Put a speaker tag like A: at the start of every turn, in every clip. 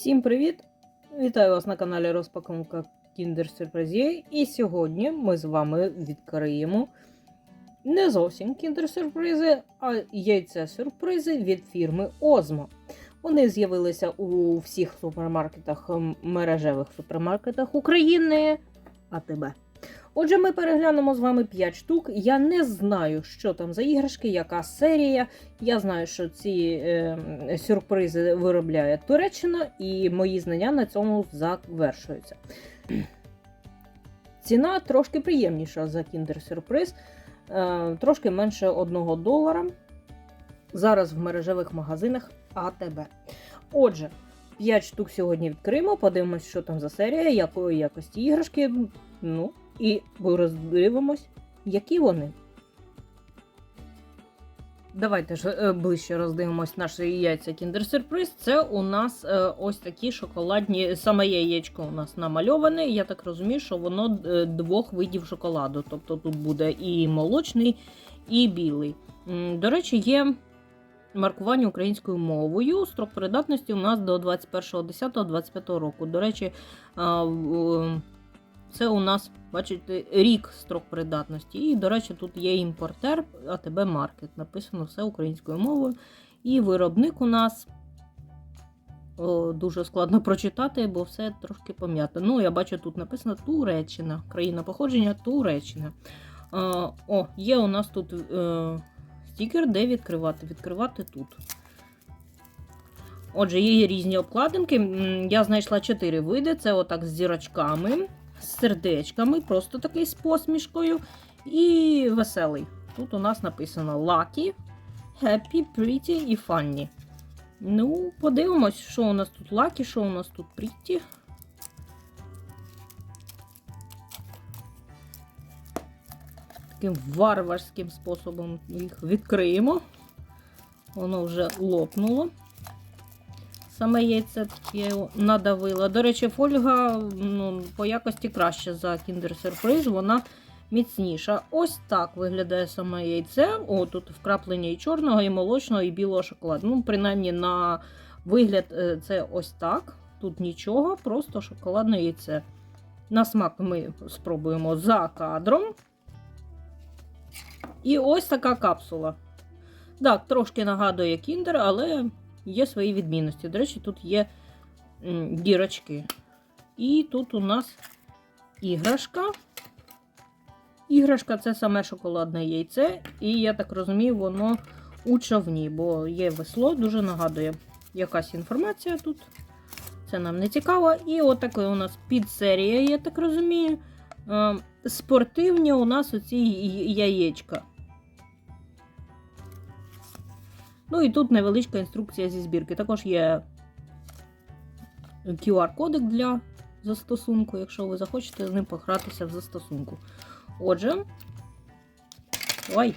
A: Всім привіт! Вітаю вас на каналі Розпаковка Kinder Surprise. І сьогодні ми з вами відкриємо не зовсім Kinder Surprise, а яйця сюрпризи від фірми Озмо. Вони з'явилися у всіх супермаркетах, мережевих супермаркетах України, АТБ. Отже, ми переглянемо з вами 5 штук. Я не знаю, що там за іграшки, яка серія. Я знаю, що ці е, сюрпризи виробляє Туреччина, і мої знання на цьому завершуються. Ціна трошки приємніша за Kinder Surprise, е, трошки менше 1 долара. Зараз в мережевих магазинах АТБ. Отже, 5 штук сьогодні відкриємо, подивимось, що там за серія, якої якості іграшки. Ну, і роздивимось, які вони. Давайте ж е, ближче роздивимось наші яйця Kinder Surprise. Це у нас е, ось такі шоколадні, саме яєчко у нас намальоване. Я так розумію, що воно е, двох видів шоколаду. Тобто тут буде і молочний, і білий. До речі, є маркування українською мовою. Строк придатності у нас до 21.10.25 року. До речі, це у нас, бачите, рік строк придатності. І, до речі, тут є імпортер АТБ Маркет. Написано все українською мовою. І виробник у нас о, дуже складно прочитати, бо все трошки пом'ято. Ну, я бачу, тут написано Туреччина. Країна походження Туреччина. О, є у нас тут е, стікер, де відкривати. Відкривати тут. Отже, є різні обкладинки. Я знайшла 4 види: це отак з зірочками, з сердечками, просто такий з посмішкою. І веселий. Тут у нас написано Lucky, Happy, Pretty і Funny. Ну, подивимось, що у нас тут Lucky, що у нас тут Pretty. Таким варварським способом їх відкриємо. Воно вже лопнуло. Саме яйце таке надавило. До речі, фольга ну, по якості краще за Surprise, вона міцніша. Ось так виглядає саме яйце. О, тут вкраплення і чорного, і молочного, і білого шоколаду. Ну, принаймні, на вигляд е, це ось так. Тут нічого, просто шоколадне яйце. На смак ми спробуємо за кадром. І ось така капсула. Так, трошки нагадує Kinder, але є свої відмінності. До речі, тут є дірочки. І тут у нас іграшка. Іграшка це саме шоколадне яйце, і я так розумію, воно у човні, бо є весло, дуже нагадує якась інформація тут. Це нам не цікаво. І отаке у нас підсерія, я так розумію. Е, Спортивні у нас оці яєчка. Ну і тут невеличка інструкція зі збірки. Також є QR-кодик для застосунку, якщо ви захочете з ним погратися в застосунку. Отже. Ой.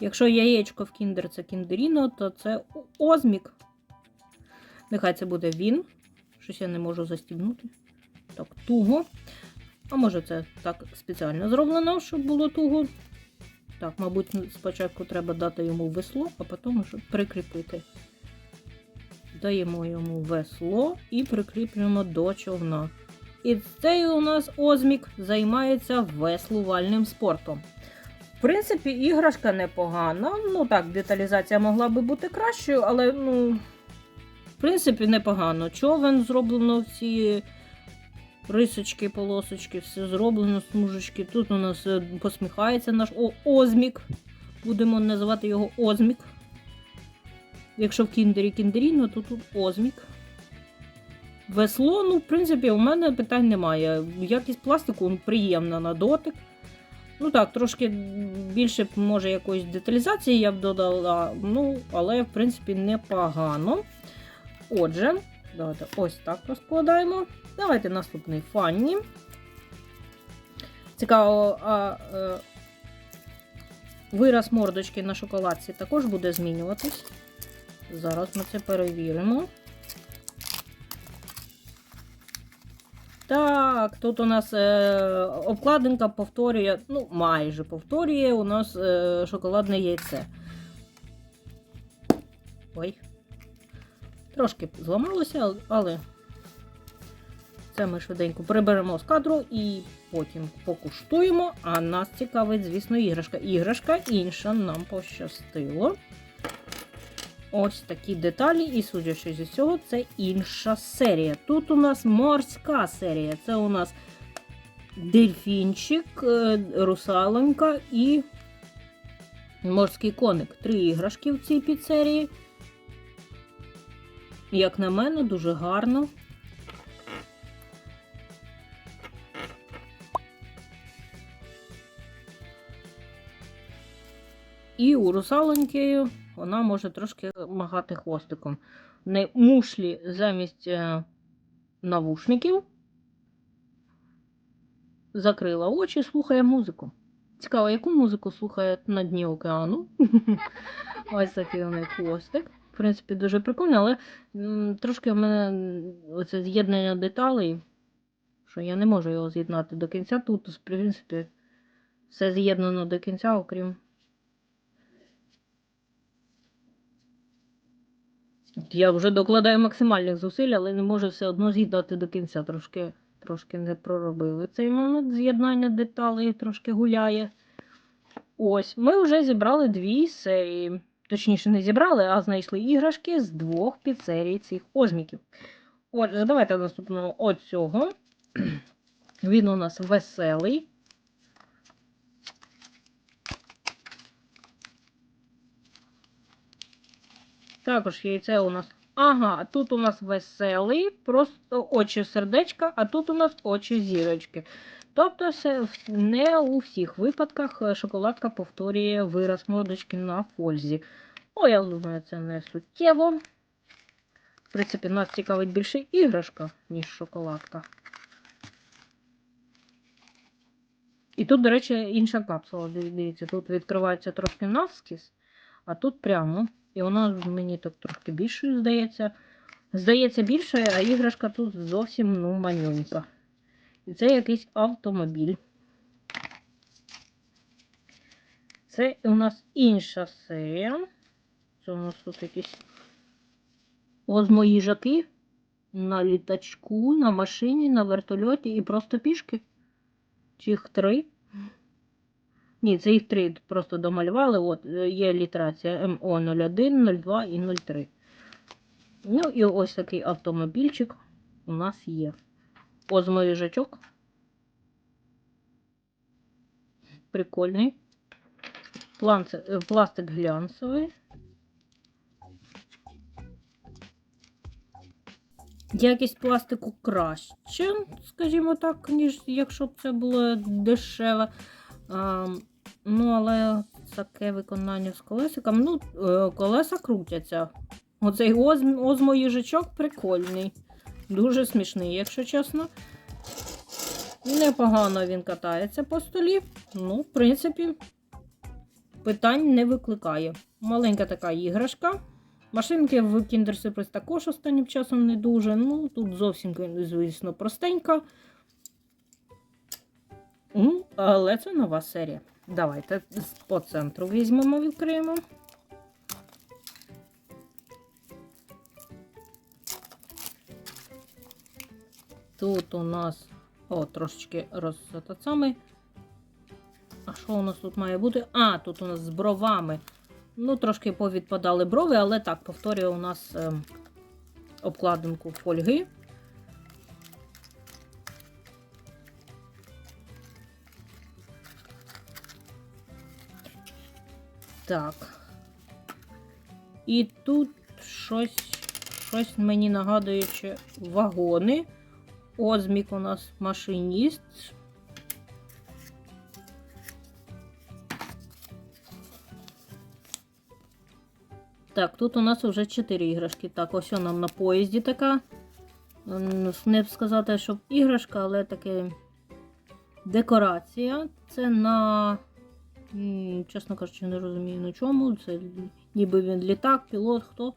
A: Якщо яєчко в кіндер це кіндеріно, то це озмік. Нехай це буде він. Щось я не можу застібнути. Так, туго. А може це так спеціально зроблено, щоб було туго. Так, мабуть, спочатку треба дати йому весло, а потім щоб прикріпити. Даємо йому весло і прикріплюємо до човна. І цей у нас озмік займається веслувальним спортом. В принципі, іграшка непогана. Ну так, деталізація могла би бути кращою, але, ну, в принципі, непогано. Човен зроблено всі рисочки, полосочки, все зроблено, смужечки. Тут у нас е, посміхається наш о, озмік. Будемо називати його озмік. Якщо в кіндері кіндеріно, то тут озмік. Весло, ну, в принципі, у мене питань немає. Якість пластику ну, приємна на дотик. Ну так, трошки більше, може, якоїсь деталізації я б додала, ну, але, в принципі, непогано. Отже, давайте ось так розкладаємо. Давайте наступний Фанні. Цікаво, а е, вираз мордочки на шоколадці також буде змінюватись. Зараз ми це перевіримо. Так, тут у нас е, обкладинка повторює, ну, майже повторює у нас е, шоколадне яйце. Ой. Трошки зламалося, але це ми швиденько приберемо з кадру і потім покуштуємо. А нас цікавить, звісно, іграшка. Іграшка інша нам пощастило. Ось такі деталі, і судячи зі всього, це інша серія. Тут у нас морська серія. Це у нас дельфінчик, е, русалонька і морський коник. Три іграшки в цій підсерії. Як на мене, дуже гарно. І у русалоньки вона може трошки махати хвостиком. В неї мушлі замість е, навушників. Закрила очі, слухає музику. Цікаво, яку музику слухає на дні океану. Ось такий у неї хвостик. В принципі, дуже прикольно, але трошки в мене оце з'єднання деталей, що я не можу його з'єднати до кінця. Тут, в принципі, все з'єднано до кінця, окрім. Я вже докладаю максимальних зусиль, але не можу все одно з'єднати до кінця. Трошки, трошки не проробили цей момент з'єднання деталей, трошки гуляє. Ось, ми вже зібрали дві серії. Точніше, не зібрали, а знайшли іграшки з двох підсерій цих озміків. Отже, давайте наступного от цього. Він у нас веселий. Також яйце у нас. Ага, тут у нас веселий, просто очі сердечка, а тут у нас очі зірочки. Тобто, не у всіх випадках е, шоколадка повторює вираз мордочки на фользі. О, я думаю, це не суттєво. В принципі, нас цікавить більше іграшка, ніж шоколадка. І тут, до речі, інша капсула. Дивіться, тут відкривається трошки навскіз, а тут прямо. І вона мені так трошки більшою здається. Здається більшою, а іграшка тут зовсім ну, манюнька. Це якийсь автомобіль. Це у нас інша серія. Це у нас тут якісь озмоїжаки на літачку, на машині, на вертольоті і просто пішки. Чи їх три? Ні, це їх три просто домалювали. От е, є літерація МО01, 02 і 03. Ну і ось такий автомобільчик у нас є. Озмоїжачок. Прикольний. Планце- е, Пластик глянцевий. Якість пластику краще, скажімо так, ніж якщо б це було дешеве. А, ну, але таке виконання з колесиком. Ну, е, колеса крутяться. Оцей оз, озмоїжачок прикольний. Дуже смішний, якщо чесно. Непогано він катається по столі. Ну, в принципі, питань не викликає. Маленька така іграшка. Машинки в Kinder Surprise також останнім часом не дуже. Ну, тут зовсім, звісно, простенька. Ну, але це нова серія. Давайте по центру візьмемо, відкриємо. Тут у нас о, трошечки роз... самий. А що у нас тут має бути? А, тут у нас з бровами. Ну, трошки повідпадали брови, але так, повторює у нас е, обкладинку фольги. Так. І тут щось, щось мені нагадуючи вагони. Озмік у нас машиніст. Так, тут у нас вже 4 іграшки. Так, ось нам на поїзді така. Не сказати, що іграшка, але таке декорація. Це на, чесно кажучи, не розумію на чому. Це ніби він літак, пілот, хто.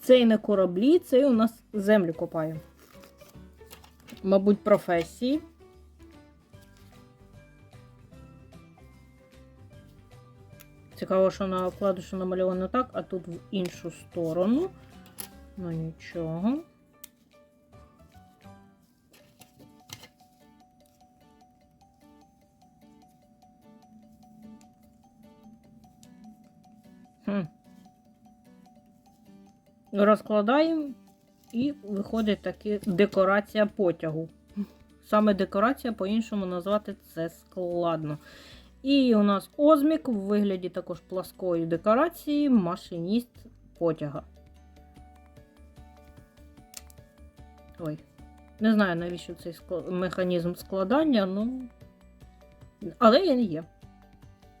A: Цей на кораблі, цей у нас землю копає. Мабуть, професії. Цікаво, що на вкладишу намальовано так, а тут в іншу сторону. Ну нічого. Хм. Розкладаємо і виходить таки декорація потягу. Саме декорація, по-іншому назвати це складно. І у нас озмік в вигляді також пласкої декорації, машиніст потяга. Ой, не знаю, навіщо цей механізм складання, ну. Але він є.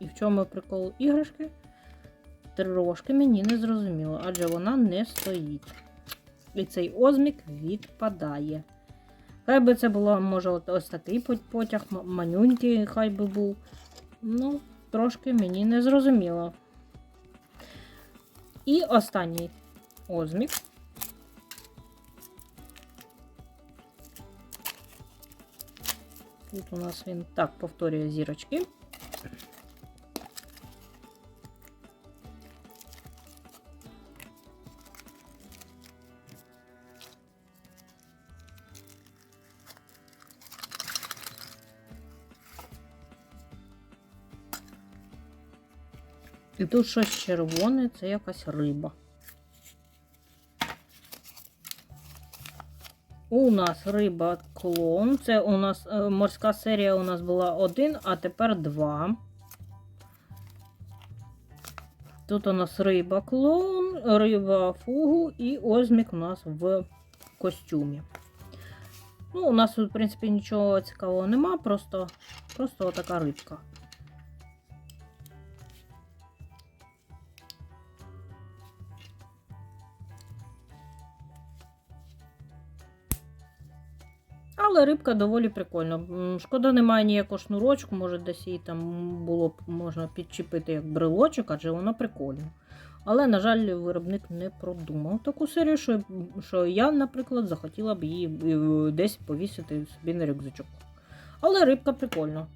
A: І в чому прикол іграшки? Трошки мені не зрозуміло, адже вона не стоїть. І цей озмік відпадає. Хай би це було, може, ось такий потяг, манюнький, хай би був. Ну, трошки мені не зрозуміло. І останній озмік. Тут у нас він так повторює зірочки. І тут щось червоне, це якась риба. У нас риба клоун. Це у нас е, морська серія у нас була один, а тепер два. Тут у нас риба клоун, риба фугу і озмік у нас в костюмі. Ну, у нас тут, в принципі, нічого цікавого нема, просто, просто отака рибка. Але рибка доволі прикольна. Шкода, немає ніякого шнурочку, може десь її там було б можна підчепити як брелочок, адже вона прикольна. Але, на жаль, виробник не продумав таку серію, що, що я, наприклад, захотіла б її е, десь повісити собі на рюкзачок. Але рибка прикольна.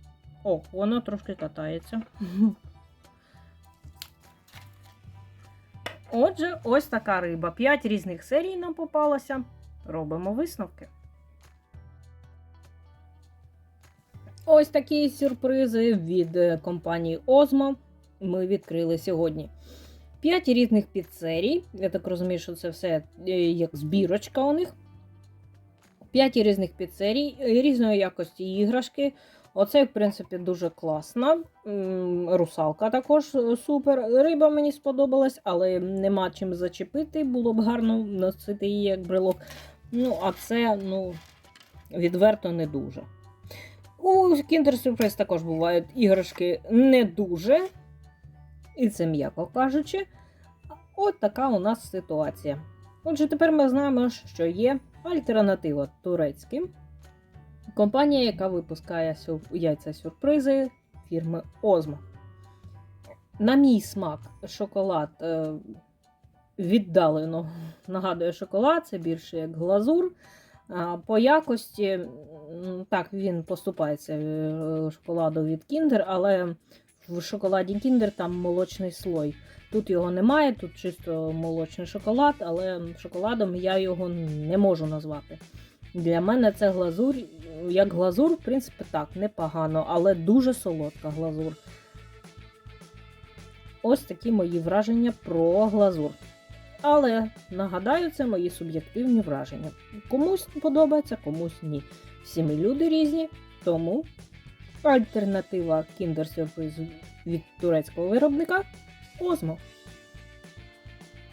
A: О, вона трошки катається. Отже, ось така риба. П'ять різних серій нам попалося. Робимо висновки. Ось такі сюрпризи від е, компанії Озмо ми відкрили сьогодні. П'ять різних підсерій. Я так розумію, що це все е, як збірочка у них. П'ять різних підсерій, е, різної якості іграшки. Оце, в принципі, дуже класно. Русалка також супер. Риба мені сподобалась, але нема чим зачепити. Було б гарно носити її як брелок. Ну, а це, ну, відверто не дуже. У Kinder Surprise також бувають іграшки не дуже. І це м'яко кажучи. От така у нас ситуація. Отже, тепер ми знаємо, що є альтернатива турецьким. Компанія, яка випускає яйця сюрпризи фірми Озмо. На мій смак, шоколад е, віддалено нагадує шоколад, це більше як глазур. А, По якості, так, він поступається е, шоколаду від Kinder, але в шоколаді Kinder там молочний слой. Тут його немає, тут чисто молочний шоколад, але шоколадом я його не можу назвати. Для мене це глазур, як глазур, в принципі, так, непогано, але дуже солодка глазур. Ось такі мої враження про глазур. Але нагадаю, це мої суб'єктивні враження. Комусь подобається, комусь ні. Всі ми люди різні, тому альтернатива Surprise від турецького виробника Озмо.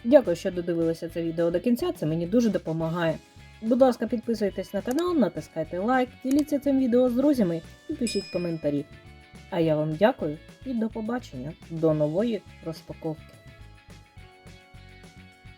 A: Дякую, що додивилися це відео до кінця, це мені дуже допомагає. Будь ласка, підписуйтесь на канал, натискайте лайк, діліться цим відео з друзями і пишіть коментарі. А я вам дякую і до побачення, до нової розпаковки.